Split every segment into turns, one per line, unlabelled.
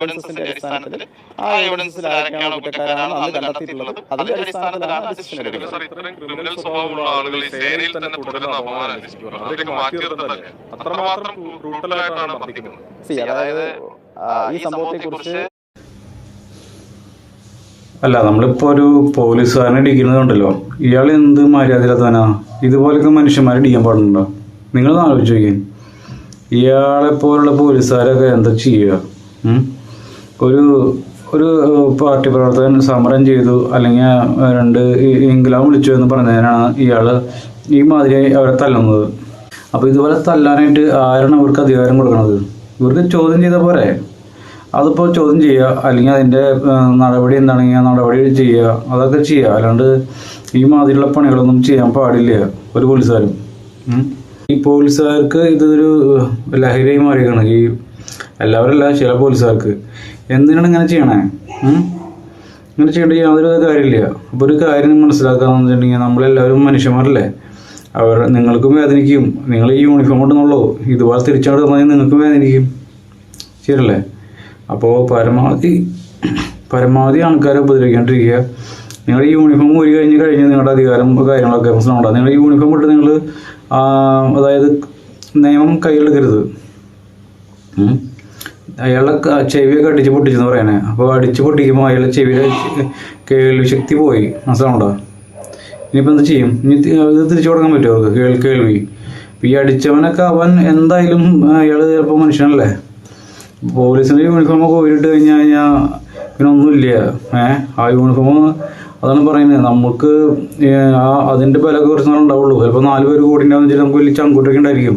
അടിസ്ഥാനത്തിൽ ആ എവിഡൻസിൽ ആരൊക്കെയാണോ കുറ്റക്കാരാണെന്ന് അന്ന് കണ്ടെത്തിയിട്ടുള്ളത്. അതിന്റെ അടിസ്ഥാനത്തിലാണ് ഡിസിഷൻ എടുക്കുന്നത്.
സാർ ഇത്രയും ക്രിമിനൽ സ്വഭാവമുള്ള ആളുകൾ ഈ സേനയിൽ തന്നെ തുടരുന്ന അപമാനം
അതായത് ഈ സംഭവത്തെ കുറിച്ച്
അല്ല നമ്മളിപ്പോ ഒരു പോലീസുകാരനെ ഇടിക്കുന്നതുണ്ടല്ലോ ഇയാൾ എന്ത് മര്യാദയില്ലാത്തവനാ? ഇതുപോലൊക്കെ മനുഷ്യന്മാരെ ഇടിക്കാൻ പാടുണ്ടോ? നിങ്ങൾ ആലോചിച്ച് നോക്കിയാൽ ഇയാളെ പോലുള്ള പോലീസുകാരൊക്കെ എന്താ ചെയ്യുക? ഉം? ഒരു ഒരു പാർട്ടി പ്രവർത്തകൻ സമരം ചെയ്തു അല്ലെങ്കിൽ രണ്ട് ഇംഗ്ലാം വിളിച്ചു എന്ന് പറഞ്ഞതിനാണ് ഇയാൾ ഈ മാതിരി അവരെ തല്ലുന്നത്. അപ്പോൾ ഇതുപോലെ തല്ലാനായിട്ട് ആരാണ് അവർക്ക് അധികാരം കൊടുക്കുന്നത് ഇവർക്ക് ചോദ്യം ചെയ്ത പോലെ അതിപ്പോൾ ചോദ്യം ചെയ്യുക അല്ലെങ്കിൽ അതിന്റെ നടപടി എന്താണെങ്കിൽ നടപടി ചെയ്യുക അതൊക്കെ ചെയ്യുക അല്ലാണ്ട് ഈ മാതിരിയുള്ള പണികളൊന്നും ചെയ്യാൻ പാടില്ല ഒരു പോലീസുകാരും. ഈ പോലീസുകാർക്ക് ഇതൊരു ലഹരിയായി മാറിയാണ് ഈ എല്ലാവരും അല്ല ചില പോലീസുകാർക്ക്. എന്തിനാണ് ഇങ്ങനെ ചെയ്യണേ? ഇങ്ങനെ ചെയ്യേണ്ട യാതൊരു കാര്യമില്ല. അപ്പോൾ ഒരു കാര്യം മനസ്സിലാക്കാന്ന് വെച്ചിട്ടുണ്ടെങ്കിൽ നമ്മളെല്ലാവരും മനുഷ്യന്മാരല്ലേ? അവർ നിങ്ങൾക്കും വേദനിക്കും. നിങ്ങൾ ഈ യൂണിഫോം ഉണ്ടെന്നുള്ളൂ ഇതുപോലെ തിരിച്ചാട് തന്നാൽ നിങ്ങൾക്കും വേദനിക്കും. ശരിയല്ലേ? അപ്പോൾ പരമാവധി പരമാവധി ആൾക്കാരെ ഉപദ്രവിക്കാണ്ടിരിക്കുക. നിങ്ങൾ ഈ യൂണിഫോം ഊരി കഴിഞ്ഞ് കഴിഞ്ഞ് നിങ്ങളുടെ അധികാരം കാര്യങ്ങളൊക്കെ നിങ്ങൾ ഈ യൂണിഫോം ഇട്ട് നിങ്ങൾ അതായത് നിയമം കയ്യിലെടുക്കരുത്. അയാളെ ചെവിയൊക്കെ അടിച്ച് പൊട്ടിച്ചെന്ന് പറയണേ. അപ്പോൾ അടിച്ച് പൊട്ടിക്കുമ്പോൾ അയാളെ ചെവിയുടെ കേൾവി ശക്തി പോയി. മനസ്സിലാവണ്ടോ ഇനിയിപ്പോൾ എന്ത് ചെയ്യും? ഇനി ഇത് തിരിച്ചു കൊടുക്കാൻ പറ്റുമോ അവർക്ക്? കേൾ കേൾവി. ഈ അടിച്ചവനൊക്കെ അവൻ എന്തായാലും അയാൾ ചിലപ്പോൾ മനുഷ്യനല്ലേ? പോലീസിന്റെ യൂണിഫോം ഒക്കെ ഊരിട്ട് കഴിഞ്ഞ് കഴിഞ്ഞാൽ പിന്നെ ഒന്നുമില്ല ഏഹ് ആ യൂണിഫോം അതാണ് പറയുന്നത്. നമുക്ക് ആ അതിന്റെ ബലമൊക്കെ കുറച്ച് നാളുണ്ടാവുള്ളൂ ചിലപ്പോൾ നാല് പേര് കൂടി ഉണ്ടാവുന്ന നമുക്ക് വലിയ ചങ്കൂട്ടൊക്കെ ഉണ്ടായിരിക്കും.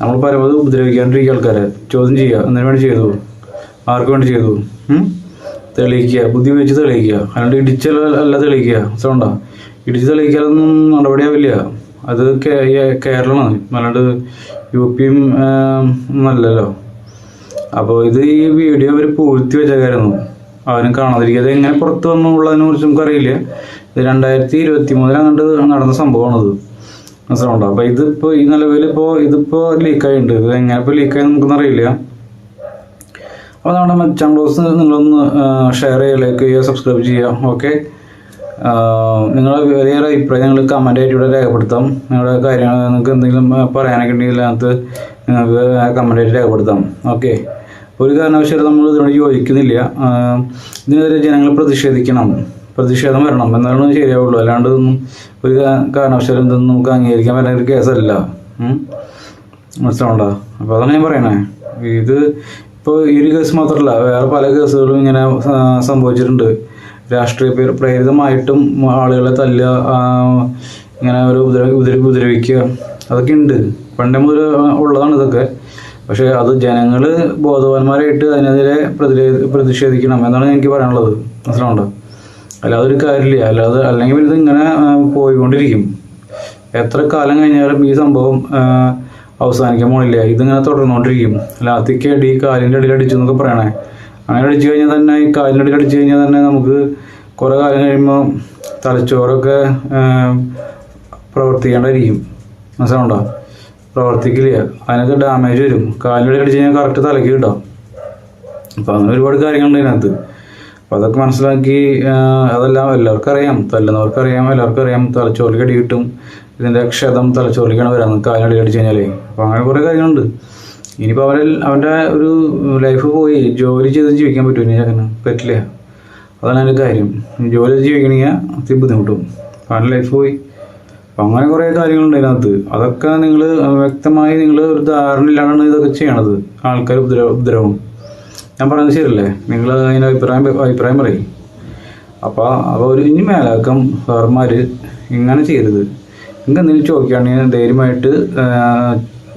നമ്മൾ പരമാവധി ഉപദ്രവിക്കാണ്ടിരിക്കുക ആൾക്കാരെ ചോദ്യം ചെയ്യുക എന്തിനു വേണ്ടി ചെയ്തു? ആർക്ക് വേണ്ടി ചെയ്തു? തെളിയിക്കുക ബുദ്ധി ഉപയോഗിച്ച് തെളിയിക്കുക. അല്ലാണ്ട് ഇടിച്ചല്ല അല്ല തെളിയിക്കുക. സൗണ്ടാ ഇടിച്ച് തെളിയിക്കാനൊന്നും നടപടിയാവില്ല. അത് കേരളമാണ്. അല്ലാണ്ട് യു പിയും ഒന്നല്ലല്ലോ അപ്പോൾ ഇത് ഈ വീഡിയോ അവർ പൂഴ്ത്തി വെച്ചേക്കായിരുന്നു അവനും കാണാതിരിക്കുക. എങ്ങനെ പുറത്തു വന്നു ഉള്ളതിനെ കുറിച്ച് നമുക്കറിയില്ല. ഇത് രണ്ടായിരത്തി ഇരുപത്തി മൂന്നിൽ നടന്ന സംഭവമാണത്. മനസ്സിലുണ്ടോ അപ്പോൾ ഇതിപ്പോൾ ഈ നിലവിൽ ഇപ്പോൾ ഇതിപ്പോൾ ലീക്കായിട്ടുണ്ട് ഇത് എങ്ങനെ ഇപ്പോൾ ലീക്കായി നമുക്കൊന്നും അറിയില്ല. അപ്പോൾ നമ്മുടെ മെച്ചാം ഡോസ് നിങ്ങളൊന്ന് ഷെയർ ചെയ്യുക ലൈക്ക് ചെയ്യുക സബ്സ്ക്രൈബ് ചെയ്യുക ഓക്കെ നിങ്ങളുടെ വേറെ അഭിപ്രായം നിങ്ങൾ കമന്റ് ആയിട്ട് ഇവിടെ രേഖപ്പെടുത്താം. നിങ്ങളുടെ കാര്യങ്ങൾ നിങ്ങൾക്ക് എന്തെങ്കിലും പറയാനൊക്കെ ഉണ്ടെങ്കിൽ അതിനകത്ത് നിങ്ങൾക്ക് കമന്റ് ആയിട്ട് രേഖപ്പെടുത്താം ഓക്കെ ഒരു കാരണവശാലും നമ്മൾ ഇതിനോട് യോജിക്കുന്നില്ല. ഇതിനെതിരെ ജനങ്ങൾ പ്രതിഷേധിക്കണം. പ്രതിഷേധം വരണം. എന്നാലും ശരിയാവുള്ളൂ. അല്ലാണ്ട് ഇതൊന്നും ഒരു കാരണവശാലും ഇതൊന്നും നമുക്ക് അംഗീകരിക്കാൻ പറ്റുന്ന ഒരു കേസല്ല. മനസ്സിലാവണ്ട? അപ്പോൾ അതാണ് ഞാൻ പറയണേ. ഇത് ഇപ്പോൾ ഈ ഒരു കേസ് മാത്രമല്ല വേറെ പല കേസുകളും ഇങ്ങനെ സംഭവിച്ചിട്ടുണ്ട്. രാഷ്ട്രീയ പ്രേ- പ്രേരിതമായിട്ടും ആളുകളെ തല്ല ഇങ്ങനെ ഒരു ഉപദ്ര ഉപദ്ര ഉപദ്രവിക്കുക അതൊക്കെ ഉണ്ട്. പണ്ടേ മുതൽ ഉള്ളതാണ് ഇതൊക്കെ. പക്ഷേ അത് ജനങ്ങൾ ബോധവാന്മാരായിട്ട് അതിനെതിരെ പ്രതിഷേ പ്രതിഷേധിക്കണം എന്നാണ് എനിക്ക് പറയാനുള്ളത്. മനസ്സിലാവണ്ടോ? അല്ലാതെ ഒരു കാര്യമില്ല. അല്ലാതെ അല്ലെങ്കിൽ ഇത് ഇങ്ങനെ പോയിക്കൊണ്ടിരിക്കും. എത്ര കാലം കഴിഞ്ഞാലും ഈ സംഭവം അവസാനിക്കാൻ പോണില്ല. ഇതിങ്ങനെ തുടർന്നുകൊണ്ടിരിക്കും ലാത്തിക്ക് അടി കാലിന്റെ അടിയിൽ അടിച്ചു എന്നൊക്കെ പറയണേ. അങ്ങനെ അടിച്ചു കഴിഞ്ഞാൽ തന്നെ ഈ കാലിന്റെ അടിയിൽ അടിച്ചു കഴിഞ്ഞാൽ തന്നെ നമുക്ക് കുറേ കാലം കഴിയുമ്പോൾ തലച്ചോറൊക്കെ പ്രവർത്തിക്കേണ്ടായിരിക്കും മനസ്സിലുണ്ടോ പ്രവർത്തിക്കില്ല. അതിനൊക്കെ ഡാമേജ് വരും. കാലിന്റെ അടിയിൽ അടിച്ചു കഴിഞ്ഞാൽ കറക്റ്റ് തലക്ക് കിട്ടാം. അപ്പം അങ്ങനെ ഒരുപാട് കാര്യങ്ങളുണ്ട് ഇതിനകത്ത്. അപ്പം അതൊക്കെ മനസ്സിലാക്കി അതെല്ലാം എല്ലാവർക്കും അറിയാം തല്ലുന്നവർക്ക് അറിയാം എല്ലാവർക്കും അറിയാം തലച്ചോറിലേക്ക് അടി കിട്ടും. ഇതിന്റെ ക്ഷതം തലച്ചോറിലേക്കാണ് വരാൻ കാലിനടി അടിച്ച് കഴിഞ്ഞാലേ. അപ്പോൾ അങ്ങനെ കുറേ കാര്യങ്ങളുണ്ട്. ഇനിയിപ്പോൾ അവരെ അവന്റെ ഒരു ലൈഫ് പോയി. ജോലി ചെയ്ത് ജീവിക്കാൻ പറ്റുമോ ഇനി അങ്ങനെ പറ്റില്ല. അതാണ് എന്റെ കാര്യം. ജോലി ചെയ്ത് ജീവിക്കണമെങ്കിൽ അത്തി ബുദ്ധിമുട്ടും. അവന്റെ ലൈഫ് പോയി. അപ്പം അങ്ങനെ കുറേ കാര്യങ്ങളുണ്ട് അതിനകത്ത്. അതൊക്കെ നിങ്ങൾ വ്യക്തമായി നിങ്ങൾ ഒരു ധാരണയിലാണ് ഇതൊക്കെ ചെയ്യണത്. ആൾക്കാർ ഉപദ്രവം. ഞാൻ പറയുന്നത് ശരിയല്ലേ? നിങ്ങൾ അതിന്റെ അഭിപ്രായം അഭിപ്രായം പറയും. അപ്പോൾ അപ്പോൾ ഒരു ഇനി മേലാക്കം സാർമാർ ഇങ്ങനെ ചെയ്യരുത്. നിങ്ങൾക്ക് എന്തെങ്കിലും ചോദിക്കുകയാണെങ്കിൽ ധൈര്യമായിട്ട്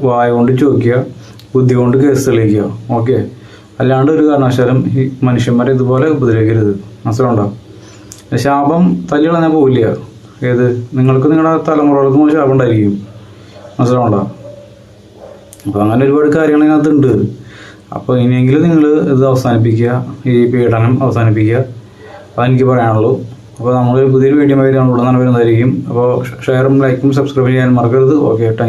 വായ കൊണ്ട് ചോദിക്കുക ബുദ്ധി കൊണ്ട് കേസ് തെളിയിക്കുക. ഓക്കെ? അല്ലാണ്ട് ഒരു കാരണവശാലും ഈ മനുഷ്യന്മാരെ ഇതുപോലെ ഉപദ്രവിക്കരുത്. മനസ്സിലുണ്ടോ ശാപം തല്ലികളഞ്ഞാൽ പോവില്ല. ഏത്? നിങ്ങൾക്ക് നിങ്ങളുടെ തലമുറകൾക്കും ശാപം ഉണ്ടായിരിക്കും. മനസ്സിലാവണ്ടോ? അപ്പോൾ അങ്ങനെ ഒരുപാട് കാര്യങ്ങൾ ഇതിനകത്തുണ്ട്. അപ്പോൾ ഇനിയെങ്കിലും നിങ്ങൾ ഇത് അവസാനിപ്പിക്കുക ഈ പീഡനം അവസാനിപ്പിക്കുക. അതെനിക്ക് പറയാനുള്ളൂ. അപ്പോൾ നമ്മൾ പുതിയൊരു വീഡിയോ വരെ നമ്മൾ ഉടനെ വരുന്നതായിരിക്കും. അപ്പോൾ ഷെയറും ലൈക്കും സബ്സ്ക്രൈബ് ചെയ്യാൻ മറക്കരുത്. Okay thank